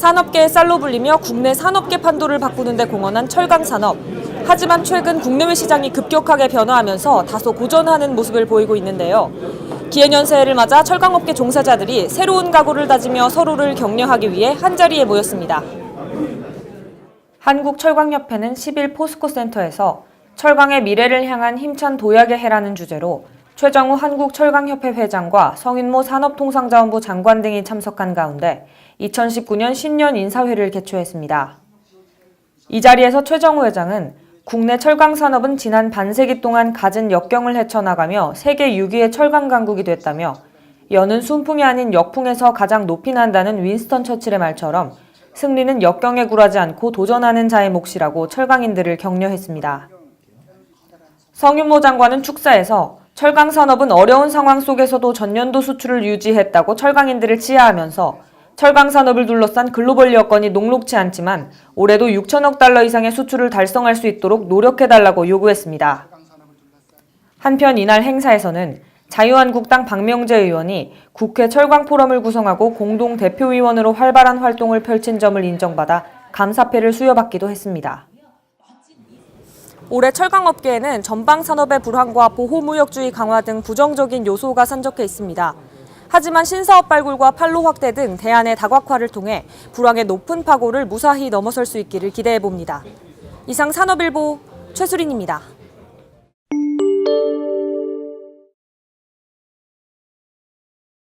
산업계의 쌀로 불리며 국내 산업계 판도를 바꾸는 데 공헌한 철강 산업. 하지만 최근 국내외 시장이 급격하게 변화하면서 다소 고전하는 모습을 보이고 있는데요. 기해년 새해를 맞아 철강업계 종사자들이 새로운 각오를 다지며 서로를 격려하기 위해 한자리에 모였습니다. 한국철강협회는 10일 포스코센터에서 철강의 미래를 향한 힘찬 도약의 해라는 주제로 최정우 한국철강협회 회장과 성윤모 산업통상자원부 장관 등이 참석한 가운데 2019년 신년 인사회를 개최했습니다. 이 자리에서 최정우 회장은 국내 철강 산업은 지난 반세기 동안 갖은 역경을 헤쳐나가며 세계 6위의 철강 강국이 됐다며 여는 순풍이 아닌 역풍에서 가장 높이 난다는 윈스턴 처칠의 말처럼 승리는 역경에 굴하지 않고 도전하는 자의 몫이라고 철강인들을 격려했습니다. 성윤모 장관은 축사에서 철강 산업은 어려운 상황 속에서도 전년도 수출을 유지했다고 철강인들을 치하하면서 철강 산업을 둘러싼 글로벌 여건이 녹록치 않지만 올해도 6천억 달러 이상의 수출을 달성할 수 있도록 노력해달라고 요구했습니다. 한편 이날 행사에서는 자유한국당 박명재 의원이 국회 철강 포럼을 구성하고 공동 대표위원으로 활발한 활동을 펼친 점을 인정받아 감사패를 수여받기도 했습니다. 올해 철강업계에는 전방 산업의 불황과 보호무역주의 강화 등 부정적인 요소가 산적해 있습니다. 하지만 신사업 발굴과 판로 확대 등 대안의 다각화를 통해 불황의 높은 파고를 무사히 넘어설 수 있기를 기대해 봅니다. 이상 산업일보 최수린입니다.